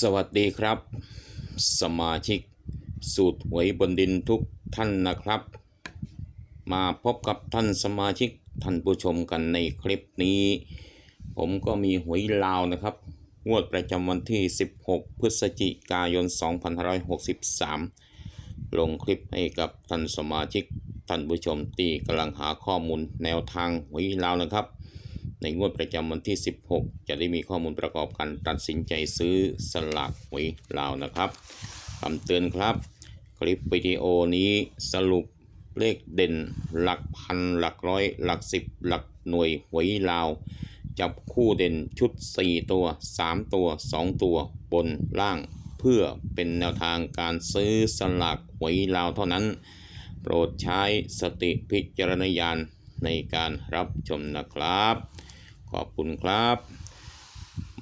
สวัสดีครับ สมาชิก สูตรหวยบนดินทุกท่านนะครับ มาพบกับท่านสมาชิกท่านผู้ชมกันในคลิปนี้ ผมก็มีหวยลาวนะครับงวดประจำวันที่ 16 พฤศจิกายน 2563 ลงคลิปให้กับท่านสมาชิกท่านผู้ชมที่กำลังหาข้อมูลแนวทางหวยลาวนะครับ ในงวดประจำวันที่ 16 จะได้มีข้อมูลประกอบการตัดสินใจซื้อสลากหวยลาวนะครับคำเตือนครับ คลิปวิดีโอนี้สรุปเลขเด่น หลักพัน หลักร้อย หลักสิบ หลักหน่วยหวยลาว จับคู่เด่นชุด 4 ตัว 3 ตัว 2 ตัวบนล่าง เพื่อเป็นแนวทางการซื้อสลากหวยลาวเท่านั้น โปรดใช้สติพิจารณญาณในการรับชมนะครับ ขอบคุณครับ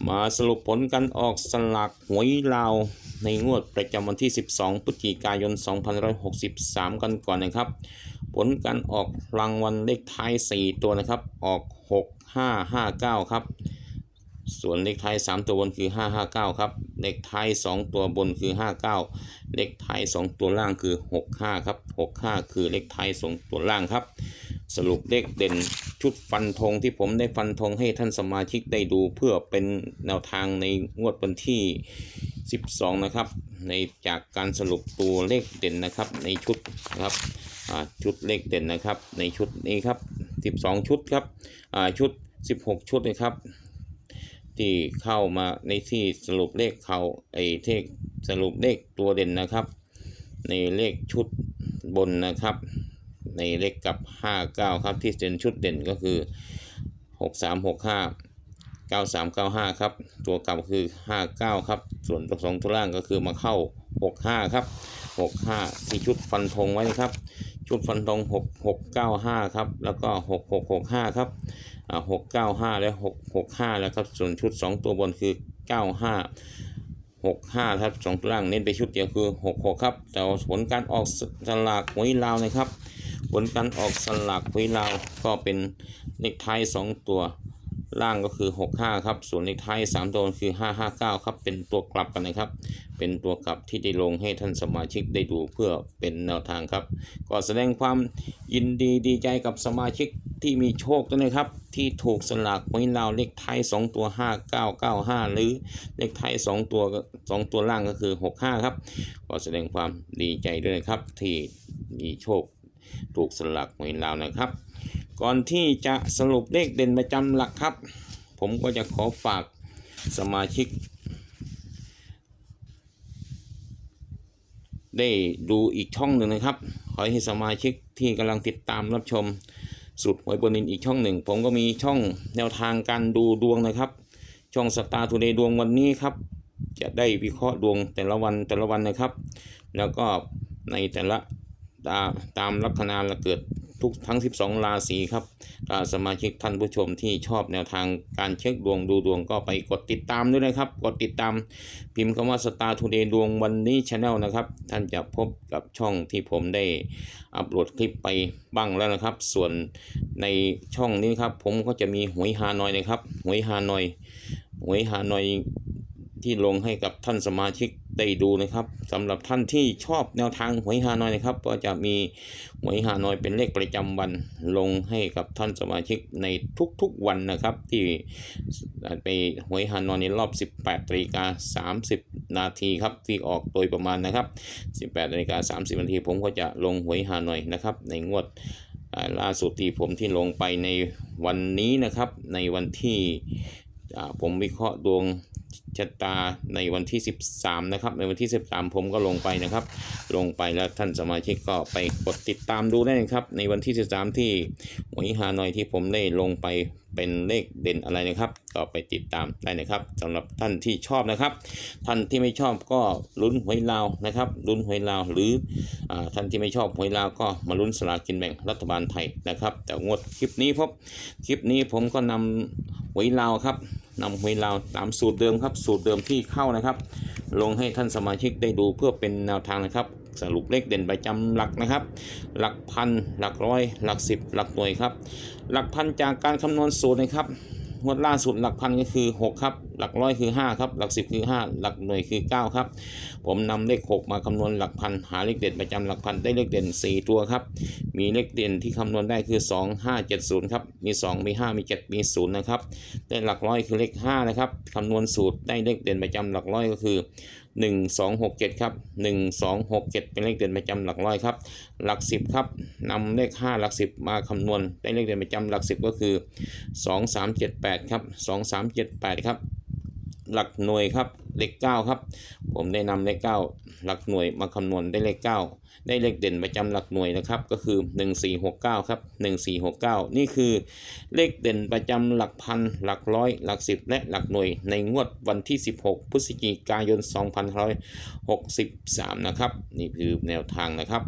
มาสรุปผลการออกสลากหวยลาวในงวดประจำวันที่ 12 พฤศจิกายน 2563 กันก่อนนะครับ ผลการออกรางวัลเลขท้าย 4 ตัวนะครับ ออก 6559 ครับ ส่วนเลขท้าย 3 ตัวบนคือ 559 ครับ เลขท้าย 2 ตัวบนคือ 59 เลขท้าย 2 ตัวล่างคือ 65 ครับ 65 คือเลขท้าย2ตัวล่างครับ สรุปเลขเด่นชุดฟันธงที่ผมได้ฟันธงให้ท่านสมาชิกได้ดูเพื่อเป็นแนวทางในงวดวันที่ 12 นะครับ ในจากการสรุปตัวเลขเด่นนะครับ ในชุดนะครับชุดเลขเด่นนะครับ ในชุดนี้ครับ 12 ชุดครับชุด 16 ชุดนะครับที่เข้ามาในที่สรุปเลขเขาไอ้ที่สรุปเลขตัวเด่นนะครับ ในเลขชุดบนนะครับ ในเลขกับ 59 ครับที่เป็นชุดเด่นก็คือ 6365 9395 ครับ ตัวกลับคือ 59 ครับ ส่วนตัวสองตัวล่างก็คือมาเข้า 65 ครับ 65 ที่ชุดฟันธงไว้นะครับ ชุดฟันธง6695 ครับ แล้วก็ 6665 ครับอ่า695 และ 665 แล้วครับ ส่วนชุด 2 ตัวบนคือ 95 65 ครับสองตัวล่างเน้นไปชุดเดียวคือ 66 ครับ แต่ผลการออกสลากหวยลาวนะครับ ผลการออกสลากหวยลาวก็เป็นเลขท้าย 2 ตัวล่างก็คือ 65 ครับ ส่วนเลขท้าย 3 ตัวคือ 559 ครับ เป็นตัวกลับกันนะครับ เป็นตัวกลับที่ได้ลงให้ท่านสมาชิกได้ดูเพื่อเป็นแนวทางครับ ก็แสดงความยินดีดีใจกับสมาชิกที่มีโชคด้วยนะครับ ที่ถูกสลากหวยลาวเลขท้าย 2 ตัว 5995 หรือเลขท้าย 2 ตัว 2 ตัวล่างก็คือ 65 ครับ ก็แสดงความดีใจด้วยนะครับที่มีโชค ถูกสลากหวยลาวนะครับ ก่อนที่จะสรุปเลขเด่นประจำหลักครับ ผมก็จะขอฝากสมาชิก ได้ดูอีกช่องหนึ่งนะครับ ขอให้สมาชิกที่กำลังติดตามรับชมสุดหวยบนินอีกช่องหนึ่ง ผมก็มีช่องแนวทางการดูดวงนะครับ ช่องสตาร์ทูเดย์ดวงวันนี้ครับ จะได้วิเคราะห์ดวงแต่ละวันแต่ละวันนะครับ แล้วก็ในแต่ละ ตาตามลัคนาละเกิดทุกทั้ง 12 ราศีครับสมาชิกท่านผู้ชมที่ชอบแนวทางการเช็คดวงดูดวงก็ไปกดติดตามด้วยนะครับ กดติดตาม พิมพ์คำว่า Star Today ดวงวันนี้ Channel นะครับ ท่านจะพบกับช่องที่ผมได้อัปโหลดคลิปไปบ้างแล้วนะครับ ส่วนในช่องนี้ครับ ผมก็จะมีหวยฮานอยนะครับหวยฮานอยหวยฮานอยที่ลงให้กับท่านสมาชิก ได้ดูนะครับสำหรับท่านที่ชอบแนวทางหวยฮานอยนะครับ ก็จะมีหวยฮานอยเป็นเลขประจำวันลงให้กับท่านสมาชิกในทุกๆวันนะครับ ที่ไปหวยฮานอยในรอบ 18นาฬิกา30 นาทีครับที่ออกโดยประมาณนะครับ 18นาฬิกา30 นาทีผมก็จะลงหวยฮานอยนะครับในงวดล่าสุดที่ผมที่ลงไปในวันนี้นะครับในวันที่ผมวิเคราะห์ดวง ชะตาในวันที่ 13 นะครับ ในวันที่ 13 ผมก็ลงไปนะครับ ลงไปแล้วท่านสมาชิกก็ไปกดติดตามดูได้นะครับ ในวันที่ 13 ที่หวยฮานอยที่ผมได้ลงไปเป็นเลขเด่นอะไรนะครับ ก็ไปติดตามได้นะครับสำหรับท่านที่ชอบนะครับ ท่านที่ไม่ชอบก็ลุ้นหวยลาวนะครับลุ้นหวยลาวหรืออาท่านที่ไม่ชอบหวยลาวก็มาลุ้นสลากกินแบ่งรัฐบาลไทยนะครับ แต่งวดคลิปนี้พบคลิปนี้ผมก็นำหวยลาวครับนำหวยลาวตามสูตรเดิมครับสูตรเดิมที่เข้านะครับ ลงให้ท่านสมาชิกได้ดูเพื่อเป็นแนวทางนะครับ สรุปเลขเด่นประจำหลักนะครับ หลักพัน หลักร้อย หลักสิบหลักหน่วยครับ หลักพันจากการคำนวณสูตรนะครับ งวดล่าสุดหลักพันก็คือหกครับ หลักร้อยคือห้าครับ หลักสิบคือห้าหลักหน่วยคือเก้าครับ ผมนำเลขหกมาคำนวณหลักพัน หาเลขเด่นประจำหลักพันได้เลขเด่นสี่ตัวครับ มีเลขเด่นที่คำนวณได้คือ 2 5 7 0 ครับ มี 2 มี 5 มี 7 มี 0 นะครับ ได้หลักร้อยคือเลข 5 นะครับคำนวณสูตรได้เลขเด่นประจำหลักร้อยก็คือ 1 2 6 7 ครับ 1 2 6 7 เป็นเลขเด่นประจำหลักร้อยครับ หลัก 10 ครับนำเลข 5 หลัก 10 มาคำนวณได้เลขเด่นประจำหลัก 10 ก็คือ 2 3 7 8 ครับ 2 3 7 8 ครับ หลักหน่วยครับเลข9ครับ ผมได้นำเลข9หลักหน่วยมาคำนวณได้เลข9ได้เลขเด่นประจำหลักหน่วยนะครับ ก็คือ 1469ครับ1469 นี่คือเลขเด่นประจำหลักพันหลักร้อยหลักสิบและหลักหน่วย ในงวดวันที่ 16 พฤศจิกายน 2563 นะครับ นี่คือแนวทางนะครับ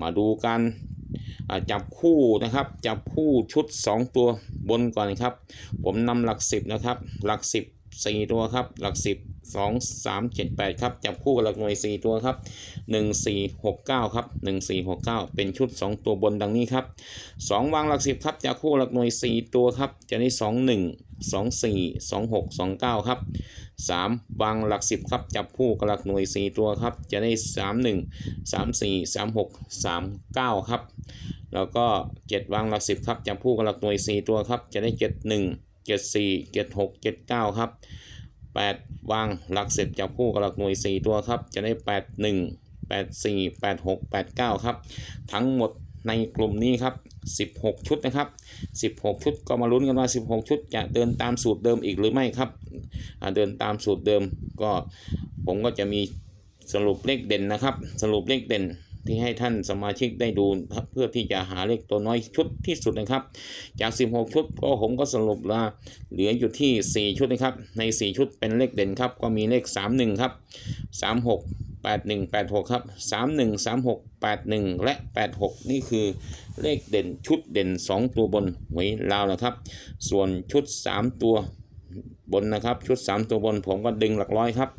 มาดูการจับคู่นะครับ จับคู่ชุด 2 ตัวบนก่อนครับ ผมนำหลัก 10 นะครับ หลัก 10 4ตัวครับ หลัก10 2 3 7 8ครับ จับคู่กับหลักหน่วย4ตัวครับ1 4 6 9ครับ1 4 6 9เป็นชุด2ตัวบนดังนี้ครับ2วางหลัก10ครับจับคู่หลักหน่วย4ตัวครับ จะได้2 1 2 4 2 6 2 9ครับ3วางหลัก10ครับ จับคู่กับหลักหน่วย4ตัวครับ จะได้3 1 3 4 3 6 3 9ครับ แล้วก็7วางหลัก10ครับ จับคู่กับหลักหน่วย4ตัวครับ จะได้ 7 1 7 4 7 6 7 9ครับ8วางหลัก10จับคู่กับหลักหน่วย4ตัวครับ จะได้8 1 8 4 8 6 8 9ครับ ทั้งหมดในกลุ่มนี้ครับ 16 ชุดนะครับ 16 ชุดก็มาลุ้นกันว่า 16 ชุดจะเดินตามสูตรเดิมอีกหรือไม่ครับอ่าเดินตามสูตรเดิมก็ผมก็จะมีสรุปเลขเด่นนะครับ สรุปเลขเด่น ที่ให้ท่านสมาชิกได้ดูครับเพื่อที่จะหาเลขตัวน้อยชุดที่สุดนะครับ จาก 16 ชุดก็ผมก็สรุปว่าเหลืออยู่ที่ 4 ชุดนะครับ ใน 4 ชุดเป็นเลขเด่นครับ ก็มีเลข 31 ครับ 36 81 86 ครับ 31 36 81 และ 86 นี่คือเลขเด่นชุดเด่น 2 ตัวบนหวยลาวนะครับ ส่วนชุด 3 ตัว บนนะครับ ชุด 3 ตัวบนผมก็ดึงหลักร้อยครับ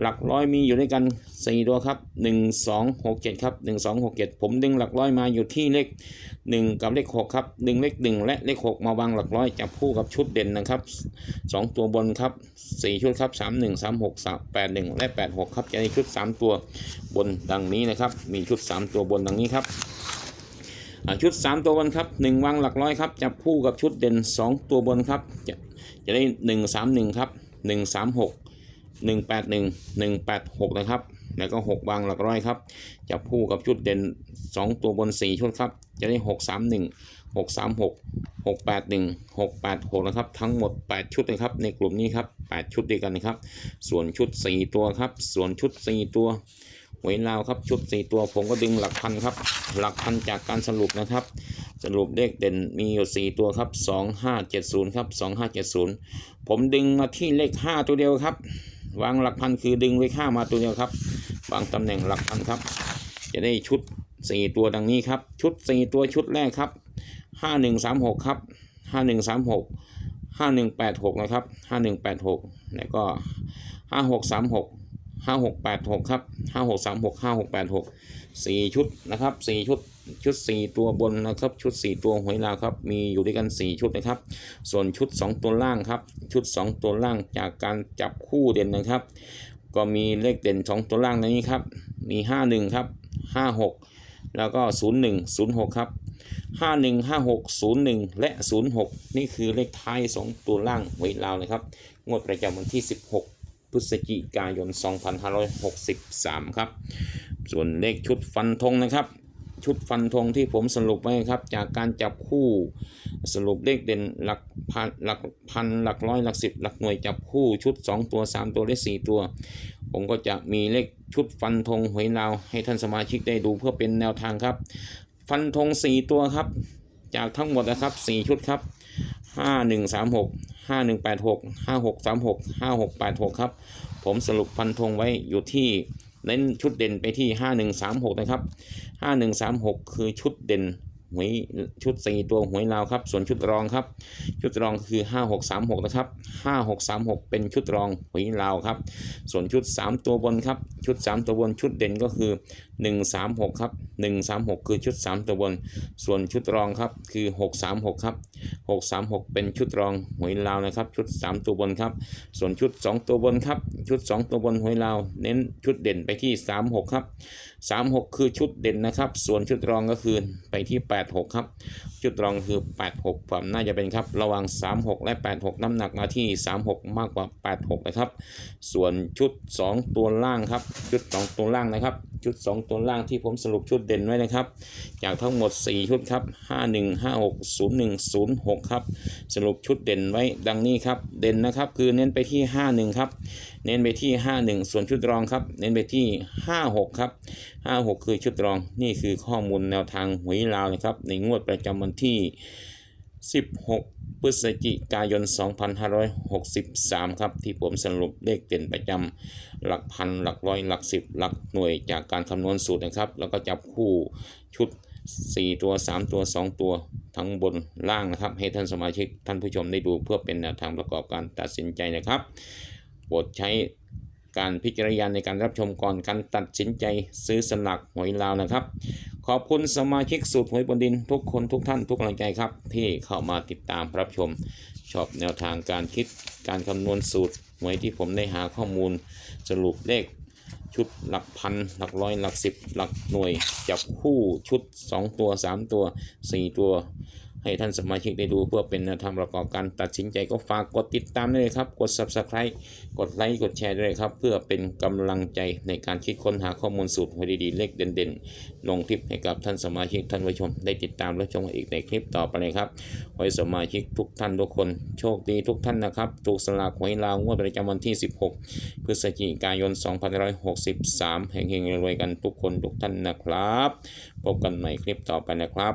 หลักร้อยมีอยู่ด้วยกัน 4 ตัวครับ 1 2 6 7 ครับ 1 2 6 7 ผมดึงหลักร้อยมาอยู่ที่เลข 1 กับเลข 6 ครับ ดึงเลข 1 และเลข 6 มาวางหลักร้อยจับคู่กับชุดเด่นนะครับ 2 ตัวบนครับ 4 ชุดครับ 3 1 3 6 3 8 1 และ 8 6 ครับจะได้ชุด 3 ตัวบนดังนี้นะครับ มีชุด 3 ตัวบนดังนี้ครับชุด 3 ตัวบนครับ 1 วางหลักร้อยครับจับคู่กับชุดเด่น 2 ตัวบนครับ จะได้ 1 3 1 ครับ 1 3 6 1 8 1 1 8 6 นะครับ แล้วก็ 6 วางหลักร้อยครับ จับคู่กับชุดเด่น 2 ตัวบน 4 ชุดครับ จะได้ 6 3 1 6 3 6 6 8 1 6 8 6 นะครับ ทั้งหมด 8 ชุดนะครับ ในกลุ่มนี้ครับ 8 ชุดด้วยกันนะครับ ส่วนชุด 4 ตัวครับ ส่วนชุด 4 ตัว หวยลาวครับชุด4ตัวผมก็ดึงหลักพันครับ หลักพันจากการสรุปนะครับ สรุปเลขเด่นมีอยู่4ตัวครับ2570ครับ2570ผมดึงมาที่เลข5ตัวเดียวครับ วางหลักพันคือดึงเลข5มาตัวเดียวครับวางตำแหน่งหลักพันครับ จะได้ชุด4ตัวดังนี้ครับ ชุด4ตัวชุดแรกครับ5136ครับ5136 5186นะครับ5186แล้วก็5636ห้าหก แปดหกครับห้าหกสามหกห้าหกแปดหกสี่ชุดนะครับสี่ชุดชุดสี่ตัวบนนะครับชุดสี่ตัวหวยลาวครับมีอยู่ด้วยกันสี่ชุดนะครับ ส่วนชุดสองตัวล่างครับ ชุดสองตัวล่างจากการจับคู่เด่นนะครับ ก็มีเลขเด่นสองตัวล่างในนี้ครับมีห้าหนึ่งครับห้าหกแล้วก็ศูนย์หนึ่งศูนย์หกครับห้าหนึ่งห้าหกศูนย์หนึ่งและศูนย์หกนี่คือเลขท้ายสองตัวล่างหวยลาวนะครับงวดประจำวันที่สิบหก พฤศจิกายน 2563 ครับ ส่วนเลขชุดฟันธงนะครับ ชุดฟันธงที่ผมสรุปไว้ครับ จากการจับคู่สรุปเลขเด่นหลักพันหลักพันหลักร้อยหลักสิบหลักหน่วยจับคู่ชุด 2 ตัว 3 ตัวและ4ตัว ผมก็จะมีเลขชุดฟันธงหวยลาวให้ท่านสมาชิกได้ดูเพื่อเป็นแนวทางครับ ฟันธง4ตัวครับ จากทั้งหมดนะครับ4ชุดครับ 5136 5186 5636 5686ครับ ผมสรุปฟันธงไว้อยู่ที่เน้นชุดเด่นไปที่5136นะครับ5136คือชุดเด่นหวยชุด4ตัวหวยลาวครับ ส่วนชุดรองครับ ชุดรองคือ 5636 นะครับ 5636 เป็นชุดรองหวยลาวครับ ส่วนชุด 3 ตัวบนครับ ชุด 3 ตัวบนชุดเด่นก็คือ 136 ครับ 136 คือชุด 3 ตัวบน ส่วนชุดรองครับคือ 636 ครับ 636 เป็นชุดรองหวยลาวนะครับ ชุด 3 ตัวบนครับ ส่วนชุด 2 ตัวบนครับ ชุด 2 ตัวบนหวยลาว เน้นชุดเด่นไปที่ 36 ครับ 36 คือชุดเด่นนะครับ ส่วนชุดรองก็คือไปที่ 86 ครับ ชุดรองคือ 86 ความน่าจะเป็นครับ ระหว่าง 36 และ 86 น้ำหนักมาที่ 36 มากกว่า 86 นะครับ ส่วนชุด 2 ตัวล่างครับ ชุด 2 ตัวล่างนะครับ ชุด 2ตัวล่างที่ผมสรุปชุดเด่นไว้นะครับ จากทั้งหมด 4 ชุดครับ 51 56 01 06 ครับ สรุปชุดเด่นไว้ดังนี้ครับ เด่นนะครับคือเน้นไปที่ 51 ครับ เน้นไปที่ 51 ส่วนชุดรองครับ เน้นไปที่ 56 ครับ 56 คือชุดรอง นี่คือข้อมูลแนวทางหวยลาวนะครับ ในงวดประจำวันที่ 16 พฤศจิกายน 2563 ครับที่ผมสรุปเลขเด่นประจำหลักพันหลักร้อยหลักสิบหลักหน่วยจากการคำนวณสูตรนะครับ แล้วก็จับคู่ชุด 4 ตัว 3 ตัว 2 ตัวทั้งบนล่างนะครับ ให้ท่านสมาชิกท่านผู้ชมได้ดูเพื่อเป็นแนวทางประกอบการตัดสินใจนะครับโปรดใช้ การพิจารณาในการรับชมก่อนการตัดสินใจซื้อสลักหวยลาวนะครับ ขอบคุณสมาชิกสูตรหวยบนดินทุกคนทุกท่านทุกกำลังใจครับ ที่เข้ามาติดตามรับชม ชอบแนวทางการคิดการคำนวณสูตรหวยที่ผมได้หาข้อมูล สรุปเลขชุดหลักพันหลักร้อยหลักสิบหลักหน่วย จับคู่ชุด 2 ตัว 3 ตัว 4 ตัว ให้ท่านสมาชิกได้ดูเพื่อเป็นแนวทางประกอบการตัดสินใจก็ฝากกดติดตามได้เลยครับ กด Subscribe กดไลค์กดแชร์ด้วยครับ เพื่อเป็นกำลังใจในการคิดค้นหาข้อมูลสูตรหวดีๆเลขเด่นๆ ลงคลิปให้กับท่านสมาชิกท่านผู้ชม ได้ติดตามและชมอีกในคลิปต่อไปเลยครับขอให้สมาชิกทุกท่านทุกคนโชคดีทุกท่านนะครับถูกสลากหวยลาวงวดประจำวันที่ 16 พฤศจิกายน 2563แห่งๆรวยกันทุกคนทุกท่านนะครับ พบกันใหม่คลิปต่อไปนะครับ